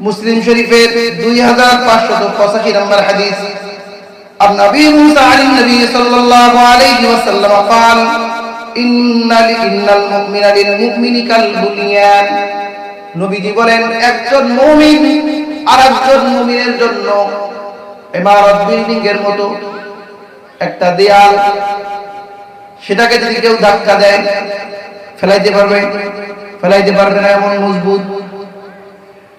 মুসলিম শরীফের দুই হাজার পাঁচশত পঁচাশি নম্বর হাদিস عن نبي موسى عن النبي صلى الله عليه وسلم قال إن إن المؤمن للمؤمن كالبنيان নবীজি বলেন একজন মুমিন আর একজন মুমিনের জন্য ইমারত বিল্ডিং এর মতো একটা দেয়াল সেটাকে যদি কেউ ধাক্কা দেয় ফেলাইতে পারবে ফেলাইতে পারবে না এমন মজবুত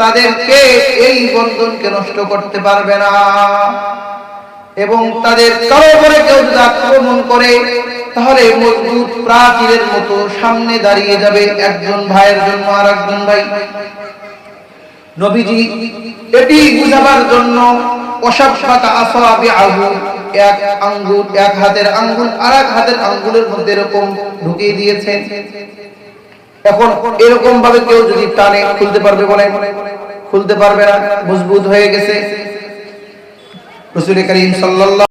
তাদেরকে এই বন্ধনকে নষ্ট করতে পারবে না। এবং তাদের কারও করে কেউ যদি আক্রমণ করে, তাহলে মজবুত প্রাচীরের মতো সামনে দাঁড়িয়ে যাবে একজন ভাইয়ের জন্য আর একজন ভাই। নবীজি এটি বুঝাবার জন্য এক আঙ্গুল, এক হাতের আঙ্গুল আর এক হাতের আঙ্গুলের মধ্যে এরকম ঢুকিয়ে দিয়েছেন। এখন এরকম ভাবে কেউ যদি টানে, খুলতে পারবে বলে? খুলতে পারবে না, মজবুত হয়ে গেছে। রসুল করিম সাল্লাল্লাহু